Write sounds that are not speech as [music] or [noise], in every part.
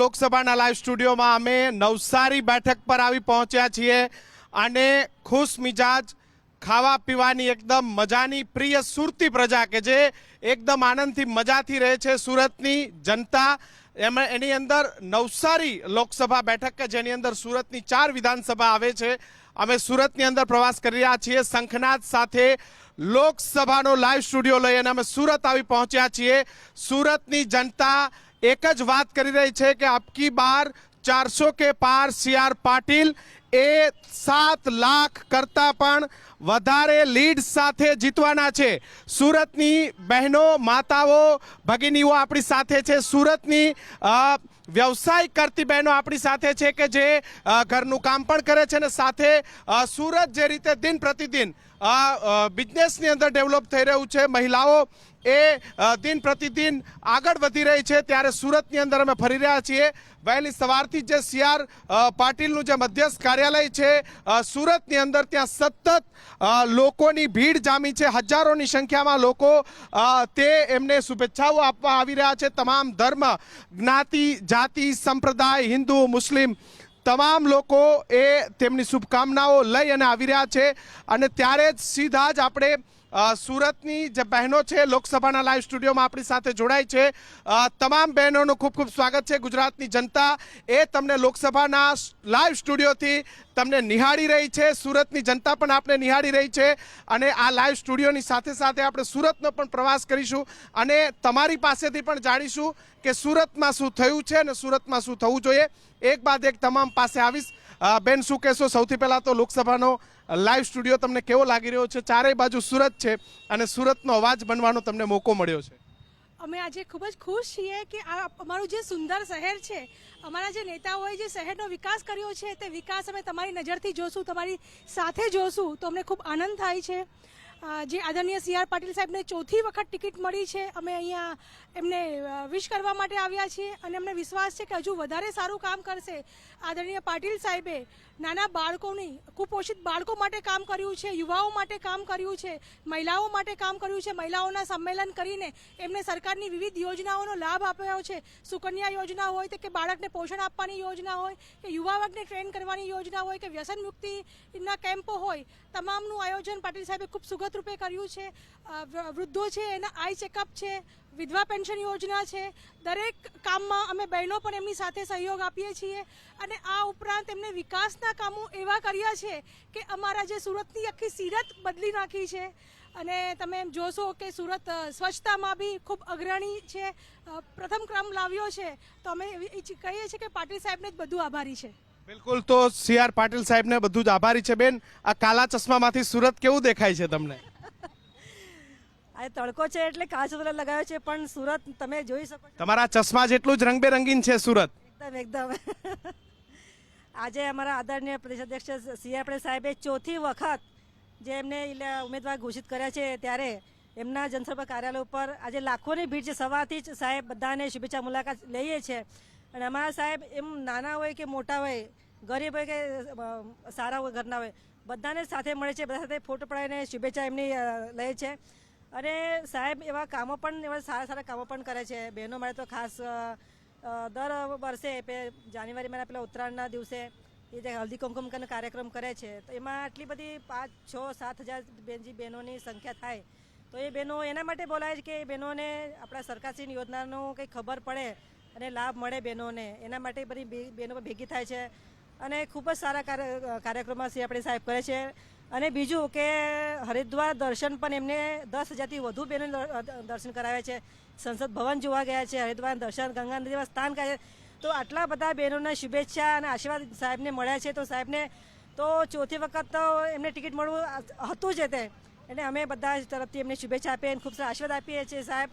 લોકસભાના લાઈવ સ્ટુડિયોમાં અમે નવસારી બેઠક પર આવી પહોંચ્યા છીએ અને ખુશ મિજાજ ખાવા પીવાની એકદમ મજાની પ્રિય સુરતી પ્રજા કે જે એકદમ આનંદથી મજાથી રહે છે સુરતની જનતા. એમાં એની અંદર નવસારી લોકસભા બેઠક કે જેની અંદર સુરતની ચાર વિધાનસભા આવે છે, અમે સુરતની અંદર પ્રવાસ કરી રહ્યા છીએ. શંખનાદ સાથે લોકસભાનો લાઈવ સ્ટુડિયો લઈ અને અમે સુરત આવી પહોંચ્યા છીએ. સુરતની જનતા એક જ વાત કરી રહી છે કે અબકી બાર ચારસો કે પાર સી આર પાટીલ એ સાત લાખ કરતા પણ વધારે લીડ સાથે જીતવાના છે. સુરતની બહેનો, માતાઓ, ભગીનીઓ આપણી સાથે છે. સુરતની વ્યવસાય કરતી બહેનો આપણી સાથે છે કે જે ઘરનું કામ પણ કરે છે અને સાથે સુરત જે રીતે દિન પ્રતિદિન અ, બિઝનેસની અંદર ડેવલપ થઈ રહ્યું છે. મહિલાઓ એ દિન પ્રતિદિન આગળ વધી રહી છે. ત્યારે સુરતની અંદર અમે ફરી રહ્યા છીએ. વહેલી સવારથી જે સીઆર પાટીલનું જે મધ્યસ્થ કાર્યાલય છે સુરતની અંદર ત્યાં સતત લોકોની ભીડ જામી છે. હજારોની સંખ્યામાં લોકો તે એમને શુભેચ્છાઓ આપવા આવી રહ્યા છે. તમામ ધર્મ જ્ઞાતિ જાતિ સંપ્રદાય હિન્દુ મુસ્લિમ તમામ લોકો એ તેમની શુભકામનાઓ લઈ અને આવી રહ્યા છે. અને ત્યારે જ સીધા જ આપણે સુરતની જે બહેનો છે, લોકસભાના લાઈવ સ્ટુડિયોમાં આપણી સાથે જોડાય છે. તમામ બહેનોનું ખૂબ ખૂબ સ્વાગત છે. ગુજરાતની જનતા એ તમને લોકસભાના લાઈવ સ્ટુડિયોથી તમને નિહાળી રહી છે. સુરતની જનતા પણ આપણે નિહાળી રહી છે અને આ લાઈવ સ્ટુડિયોની સાથે સાથે આપણે સુરતનો પણ પ્રવાસ કરીશું અને તમારી પાસેથી પણ જાણીશું કે સુરતમાં શું થયું છે અને સુરતમાં શું થવું જોઈએ. એક બાદ એક તમામ પાસે આવીશ. બેન, શું કહેશો? સૌથી પહેલાં તો લોકસભાનો લાઈવ સ્ટુડિયો તમને કેવો લાગી રહ્યો છે? ચારેય બાજુ સુરત છે અને સુરતનો અવાજ બનવાનો તમને મોકો મળ્યો છે. અમે આજે ખૂબ જ ખુશ છીએ કે આ અમારું જે સુંદર શહેર છે, અમારા જે નેતાઓએ જે શહેરનો વિકાસ કર્યો છે, તે વિકાસ અમે તમારી નજરથી જોશું, તમારી સાથે જોશું, તો અમને ખૂબ આનંદ થાય છે. જે આદરણીય સી આર પાટીલ સાહેબને ચોથી વખત ટિકિટ મળી છે, અમે અહીંયા એમને વિશ કરવા માટે આવ્યા છીએ અને અમને વિશ્વાસ છે કે હજુ વધારે સારું કામ કરશે. આદરણીય પાટીલ સાહેબે નાના બાળકોની, કુપોષિત બાળકો માટે કામ કર્યું છે, યુવાઓ માટે કામ કર્યું છે, મહિલાઓ માટે કામ કર્યું છે, મહિલાઓના સંમેલન કરીને એમને સરકારની વિવિધ યોજનાઓનો લાભ આપ્યો છે. સુકન્યા યોજના હોય તો કે બાળકને પોષણ આપવાની યોજના હોય, કે યુવા વર્ગને ટ્રેન કરવાની યોજના હોય, કે વ્યસન મુક્તિના કેમ્પો હોય, તમામનું આયોજન પાટીલ સાહેબે ખૂબ સુગત રૂપે કર્યું છે વૃદ્ધો છે, એના આઈ ચેકઅપ છે, વિધવા પેન્શન યોજના છે, દરેક કામમાં અમે બહેનો પણ એમની સાથે સહયોગ આપીએ છીએ અને આ ઉપરાંત એમને વિકાસના કામો એવા કર્યા છે કે અમારા જે સુરતની આખી સીરત બદલી નાખી છે. અને તમે એમ જોશો કે સુરત સ્વચ્છતામાં બી ખૂબ અગ્રણી છે પ્રથમ ક્રમ લાવ્યો છે. તો અમે કહીએ છીએ કે પાટીલ સાહેબને જ બધું આભારી છે. બિલકુલ તો સી આર પાટીલ સાહેબને બધું જ આભારી છે બેન. આ કાલા ચશ્મામાંથી સુરત કેવું દેખાય છે તમને? આ તડકો છે એટલે કાચ વગર લગાવ્યો છે પણ સુરત તમે જોઈ શકો તમારા ચશ્મા જેટલું જ રંગબેરંગીન છે સુરત. એકદમ એકદમ. આજે અમારા આદરણીય પ્રદેશ અધ્યક્ષ સી આર પટેલ સાહેબે ચોથી વખત જે એમને ઉમેદવાર ઘોષિત કર્યા છે ત્યારે એમના જનસંપર્ક કાર્યાલય ઉપર આજે લાખોની ભીડ છે. સવારથી જ સાહેબ બધાને શુભેચ્છા મુલાકાત લઈએ છે. અને અમારા સાહેબ એમ નાના હોય કે મોટા હોય, ગરીબ હોય કે સારા હોય, ઘરના હોય, બધાને સાથે મળે છે, બધા સાથે ફોટો પડાવીને શુભેચ્છા એમની લે છે. અને સાહેબ એવા કામો પણ, એવા સારા સારા કામો પણ કરે છે. બહેનો માટે તો ખાસ દર વર્ષે જાન્યુઆરી મહિના પેલા ઉત્તરાયણના દિવસે એ જે હલ્દી કુમકુમનો કાર્યક્રમ કરે છે. તો એમાં આટલી બધી પાંચ, છ, સાત હજાર બેનજી બહેનોની સંખ્યા થાય, તો એ બહેનો એના માટે બોલાય છે કે એ બહેનોને આપણા સરકારશ્રીની યોજનાનું કંઈ ખબર પડે અને લાભ મળે બહેનોને. એના માટે બધી બહેનો ભેગી થાય છે. અને ખૂબ જ સારા કાર્ય કાર્યક્રમો શ્રી આપણે સાહેબ કરે છે. અને બીજું કે હરિદ્વાર દર્શન પણ એમને દસ હજારથી વધુ બહેનો દર્શન કરાવે છે. સંસદ ભવન જોવા ગયા છે, હરિદ્વાર દર્શન, ગંગા નદીમાં સ્નાન કરે તો આટલા બધા બહેનોને શુભેચ્છા અને આશીર્વાદ સાહેબને મળ્યા છે. તો સાહેબને તો ચોથી વખત તો એમને ટિકિટ મળવું હતું જ તે. એટલે અમે બધા તરફથી એમને શુભેચ્છા આપીએ અને ખૂબ સારા આશીર્વાદ આપીએ છીએ સાહેબ.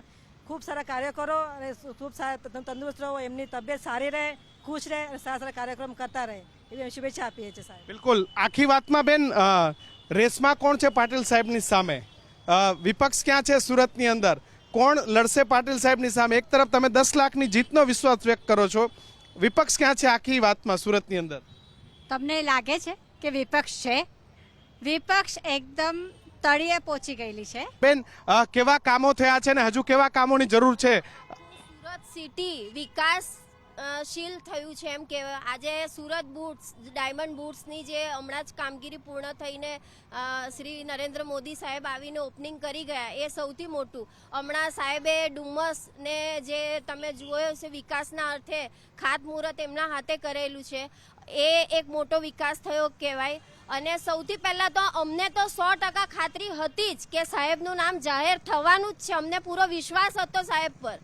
ખૂબ સારા કાર્ય કરો અને ખૂબ સારા તંદુરસ્ત રહો એમની તબિયત સારી રહે ખુશ રહે અને સારા સારા કાર્યક્રમ કરતા રહે. એવી શુભેચ્છા આપીએ છીએ સાહેબ. બિલકુલ. આખી વાતમાં બેન રેસમાં કોણ છે પાટીલ સાહેબની સામે? વિપક્ષ ક્યાં છે સુરતની અંદર? કોણ લડશે પાટીલ સાહેબની સામે? એક તરફ તમે દસ લાખની જીતનો વિશ્વાસ વ્યક્ત કરો છો. વિપક્ષ ક્યાં છે આખી વાતમાં સુરતની અંદર? તમને લાગે છે કે વિપક્ષ છે? વિપક્ષ એકદમ તળિયે પહોંચી ગયેલી છે. બેન કેવા કામો થયા છે ને હજુ કેવા કામોની જરૂર છે? સુરત સિટી વિકાસ શીલ થયું છે એમ કહેવાય આજે સુરત બુટ્સ ડાયમંડ બુટ્સની જે હમણાં જ કામગીરી પૂર્ણ થઈને શ્રી નરેન્દ્ર મોદી સાહેબ આવીને ઓપનિંગ કરી ગયા એ સૌથી મોટું. હમણાં સાહેબે ડુમસને જે તમે જોયો છે વિકાસના અર્થે ખાતમુહૂર્ત એમના હાથે કરેલું છે. એ એક મોટો વિકાસ થયો કહેવાય. અને સૌથી પહેલાં તો અમને તો સો ટકા ખાતરી હતી જ કે સાહેબનું નામ જાહેર થવાનું જ છે. અમને પૂરો વિશ્વાસ હતો સાહેબ પર.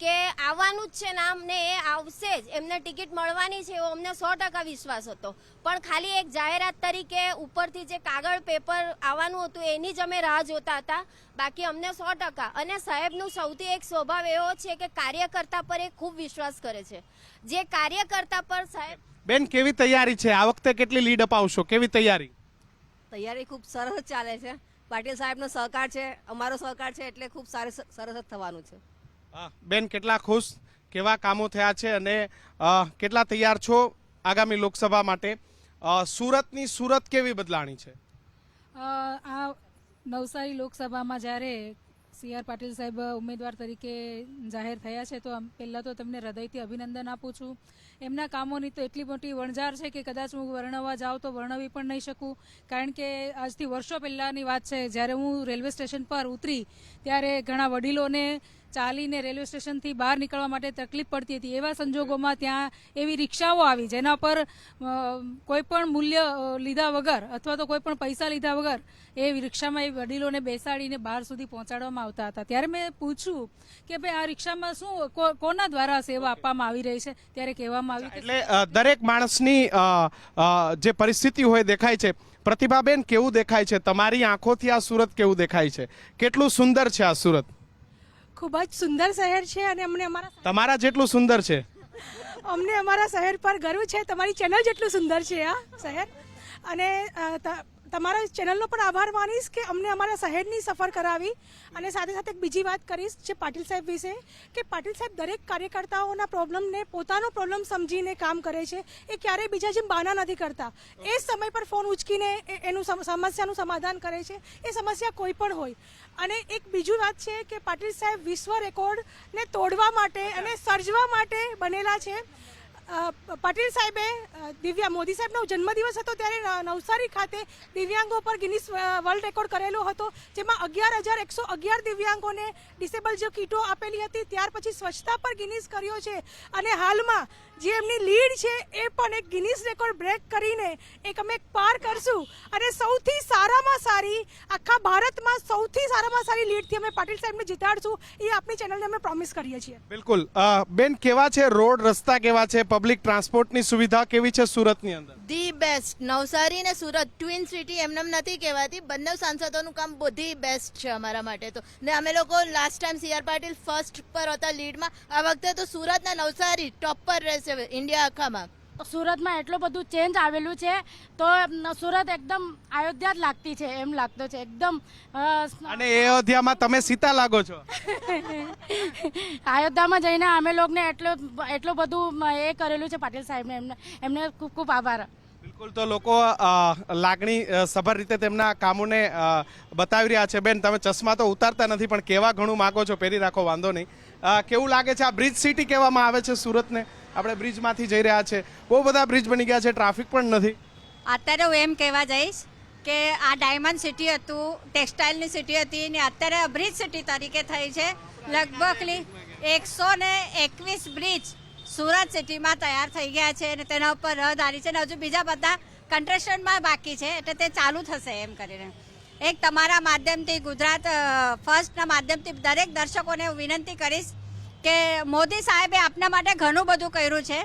કે આવવાનું જ છે ને અમને એ આવશે જ. એમને ટિકિટ મળવાની છે એવો અમને સો ટકા વિશ્વાસ હતો. પણ ખાલી એક જાહેરાત તરીકે ઉપરથી જે કાગળ પેપર આવવાનું હતું એની જ અમે રાહ જોતા હતા. બાકી અમને સો ટકા. અને સાહેબનું સૌથી એક સ્વભાવ એવો છે કે કાર્યકર્તા પર એ ખૂબ વિશ્વાસ કરે છે. જે કાર્યકર્તા પર સાહેબ બેન કેવી તૈયારી છે? આ વખતે કેટલી લીડ અપાવશો કેવી તૈયારી? તૈયારી ખૂબ સરસ ચાલે છે. પાટીલ સાહેબનો સહકાર છે. અમારો સહકાર છે એટલે ખૂબ સારી સરસ જ થવાનું છે. બેન કેટલા ખુશ, કેવા કામો થયા છે અને કેટલા તૈયાર છો આગામી લોકસભા માટે? સુરતની સુરત કેવી બદલાણી છે? આ નવસારી લોકસભામાં જ્યારે સી આર પાટીલ સાહેબ ઉમેદવાર તરીકે જાહેર થયા છે, તો પહેલાં તો તમને હૃદયથી અભિનંદન આપું છું. એમના કામોની તો એટલી મોટી વણઝાર છે કે કદાચ હું વર્ણવવા જાઉં તો વર્ણવી પણ નહીં શકું. કારણ કે આજથી વર્ષો પહેલાંની વાત છે, જ્યારે હું રેલવે સ્ટેશન પર ઉતરી, ત્યારે ઘણા વડીલોને ચાલીને રેલવે સ્ટેશનથી બહાર નીકળવા માટે તકલીફ પડતી હતી. એવા સંજોગોમાં ત્યાં એવી રિક્ષાઓ આવી જેના પર કોઈપણ મૂલ્ય લીધા વગર અથવા તો કોઈપણ પૈસા લીધા વગર એ રિક્ષામાં એ વડીલોને બેસાડીને બહાર સુધી પહોંચાડવામાં આવતા હતા. ત્યારે મેં પૂછ્યું કે ભાઈ આ રિક્ષામાં શું કોના દ્વારા સેવા આપવામાં આવી રહી છે? ત્યારે કહેવામાં આવ્યું એટલે દરેક માણસની જે પરિસ્થિતિ હોય દેખાય છે. પ્રતિભાબેન કેવું દેખાય છે? તમારી આંખોથી આ સુરત કેવું દેખાય છે? કેટલું સુંદર છે આ સુરત? ખૂબ જ સુંદર શહેર છે અને અમને અમારા તમારા જેટલું સુંદર છે. અમને અમારા શહેર પર ગર્વ છે. તમારી ચેનલ જેટલું સુંદર છે આ શહેર. અને તમારા ચેનલનો પણ આભાર માનીશ કે અમને અમારા શહેરની સફર કરાવી અને સાથે સાથે એક બીજી વાત કરીશ જે પાટીલ સાહેબ વિશે, કે પાટીલ સાહેબ દરેક કાર્યકર્તાઓના પ્રોબ્લેમને, પોતાનો પ્રોબ્લેમ સમજીને કામ કરે છે, એ ક્યારેય બીજા જેમ બાના નથી કરતા. એ સમય પર ફોન ઉચકીને એનું સમસ્યાનું સમાધાન કરે છે, એ સમસ્યા કોઈ પણ હોય. અને એક બીજું વાત છે કે પાટીલ સાહેબ વિશ્વ રેકોર્ડને તોડવા માટે અને સર્જવા માટે બનેલા છે. પાટીલ સાહેબે દિવ્યા મોદી સાહેબનો જન્મદિવસ હતો ત્યારે નવસારી ખાતે દિવ્યાંગો પર ગિનિસ વર્લ્ડ રેકોર્ડ કરેલો હતો, જેમાં અગિયાર હજાર એકસો અગિયાર દિવ્યાંગોને ડિસેબલ જે કીટો આપેલી હતી, ત્યાર પછી સ્વચ્છતા પર ગિનિસ કર્યો છે. અને હાલમાં જે એમની લીડ છે, એ પણ એક ગિનિસ રેકોર્ડ બ્રેક કરીને એક અમે પાર કરશું. અને સૌથી સારામાં સારી, આખા ભારતમાં સૌથી સારામાં સારી લીડથી અમે પાટીલ સાહેબને જીતાડશું, એ આપણી ચેનલને અમે પ્રોમિસ કરીએ છીએ. બિલકુલ. બેન, કેવા છે? રોડ, રસ્તા કેવા છે? પબ્લિક ટ્રાન્સપોર્ટની સુવિધા કેવી છે સુરતની અંદર? The best. નવસારી ને સુરત, ટ્વિન સિટી એમને નથી કહેવાતી, બંને સાંસદોનું કામ બધી બેસ્ટ છે અમારા માટે તો. ને અમે લોકો last time C R Patil first પર હતા લીડમાં. આ વખતે તો સુરતના નવસારી ટોપ પર રહેશે ઇન્ડિયા આખામાં. સુરતમાં એટલું બધું ચેન્જ આવેલું છે તો સુરત એકદમ અયોધ્યા જ લાગતી છે એમ લાગતો છે એકદમ અને અયોધ્યામાં તમે સીતા લાગો છો. [laughs] અયોધ્યામાં જઈને અમે લોકોને એટલું એટલું બધું એ કરેલું છે પાટીલ સાહેબને એમને એમને ખૂબ ખૂબ આભાર. બિલકુલ તો લોકો લાગણી સભર રીતે તેમના કામોને બતાવી રહ્યા છે. બેન તમે ચશ્મા તો ઉતારતા નથી પણ કેવા ઘણું માગો છો પહેરી રાખો વાંધો નહીં. કેવું લાગે છે આ બ્રિજ સિટી કહેવામાં આવે છે સુરતને? આપણે બ્રિજમાંથી જઈ રહ્યા છે. બહુ બધા બ્રિજ બની ગયા છે, ટ્રાફિક પણ નથી. અત્યારે હું એમ કહેવા જઈશ કે આ ડાયમંડ સિટી હતું, ટેક્સટાઇલની સિટી હતી ને અત્યારે બ્રિજ સિટી તરીકે થઈ છે. લગભગ એકસો ને એકવીસ બ્રિજ સુરત સિટીમાં તૈયાર થઈ ગયા છે અને તેના ઉપર રહદારી છે ને હજુ બીજા બધા કન્સ્ટ્રક્શનમાં બાકી છે, એટલે તે ચાલુ થશે એમ કરીને. એક તમારા માધ્યમથી ગુજરાત ફર્સ્ટના માધ્યમથી દરેક દર્શકોને હું વિનંતી કરીશ કે મોદી સાહેબે આપના માટે ઘણું બધું કર્યું છે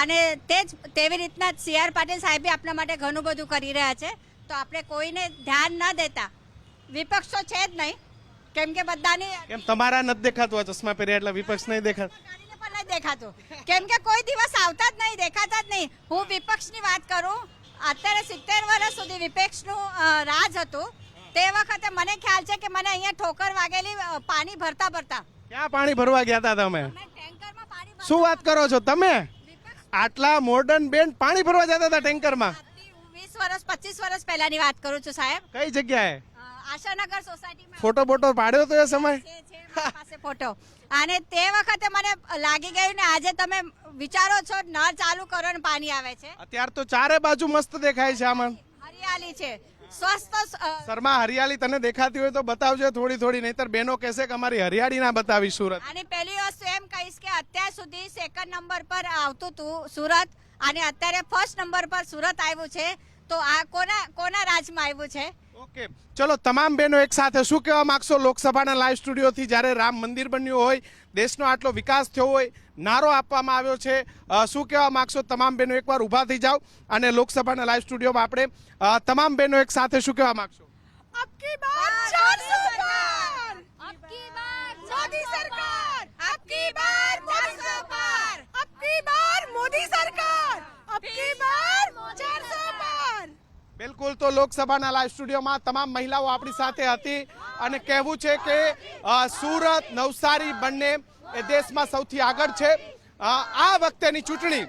અને તે જ તેવી રીતના સી આર પાટીલ સાહેબે આપના માટે ઘણું બધું કરી રહ્યા છે. તો આપણે કોઈને ધ્યાન ન દેતા. વિપક્ષ તો છે જ નહીં. કેમ કે બધાની કેમ તમારા નથી દેખાતું આ ચશ્મા પહેર્યા એટલે વિપક્ષ નહીં દેખાત દેખાતું. કેમ કે કોઈ દિવસ આવતા જ નહીં દેખાતા જ નહીં. હું વિપક્ષની વાત કરું અત્યારે સિત્તેર વર્ષ સુધી વિપક્ષનું રાજ હતું. તે વખતે મને ખ્યાલ છે કે મને અહીંયા ઠોકર વાગેલી પાણી ભરતા ભરતા ક્યાં પાણી ભરવા ગયા હતા તમે? શું વાત કરો છો તમે? આટલા મોડર્ન બેન પાણી ભરવા જતા હતા ટેન્કરમાં? વીસ વર્ષ પચીસ વર્ષ પહેલાની વાત કરું છું સાહેબ. કઈ જગ્યાએ? આશાનગર સોસાયટીમાં. ફોટો બોટો પાડ્યો તો એ સમય? ફોટો. અને તે વખતે મને લાગી ગયું ને આજે તમે વિચારો છો નળ ચાલુ કરો ને પાણી આવે છે. અત્યારે તો ચારે બાજુ મસ્ત દેખાય છે આમાં. હરિયાળી છે. સ્વસ્થ શર્મા હરિયાળી તને દેખાતી હોય તો બતાવજો થોડી થોડી નહીતર બેનો કહેશે કે અમારી હરિયાળી ના બતાવી સુરત. અને પહેલી વસ્તુ એમ કહીશ કે અત્યાર સુધી સેકન્ડ નંબર પર આવતું હતું સુરત અને અત્યારે ફર્સ્ટ નંબર પર સુરત આવ્યું છે તો આ કોના કોના રાજમાં આવ્યું છે? ઓકે. ચલો, તમામ બહેનો એક સાથે શું કહેવા માગશો? લોકસભાના લાઈવ સ્ટુડિયોથી જ્યારે રામ મંદિર બન્યું હોય, દેશનો આટલો વિકાસ થયો હોય, નારો આપવામાં આવ્યો છે શું કહેવા માગશો? તમામ બહેનો એકવાર ઊભા થઈ જાઓ અને લોકસભાના લાઈવ સ્ટુડિયોમાં આપણે તમામ બહેનો એક સાથે શું કહેવા માંગશો? સરકાર અબકી બાર ચારસો પાર અબકી બાર મોદી સરકાર અબકી બાર ચારસો પાર બિલકુલ તો લોકસભાના લાઈવ સ્ટુડિયોમાં તમામ મહિલાઓ આપણી સાથે હતી અને કહેવું છે કે સુરત, નવસારી બંને એ દેશમાં સૌથી આગળ છે. આ વખતેની ચૂંટણી,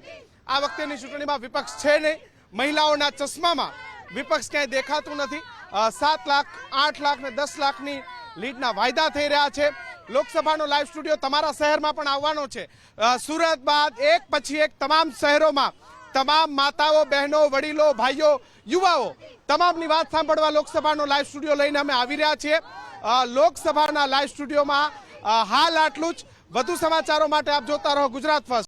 આ વખતેની ચૂંટણીમાં વિપક્ષ છે નહીં. મહિલાઓના ચશ્મામાં વિપક્ષ ક્યાંય દેખાતું નથી. સાત લાખ, આઠ લાખ ને દસ લાખની લીડના વાયદા થઈ રહ્યા છે. લોકસભાનો લાઈવ સ્ટુડિયો તમારા શહેરમાં પણ આવવાનો છે. સુરત બાદ એક પછી એક તમામ શહેરોમાં તમામ માતાઓ, બહેનો, વડીલો, ભાઈઓ, યુવાઓ, તમામની વાત સાંભળવા લોકસભાનો લાઈવ સ્ટુડિયો લઈને અમે આવી રહ્યા છીએ. લોકસભાના લાઈવ સ્ટુડિયોમાં હાલ આટલું જ. વધુ સમાચારો માટે આપ જોતા રહો ગુજરાત ફર્સ્ટ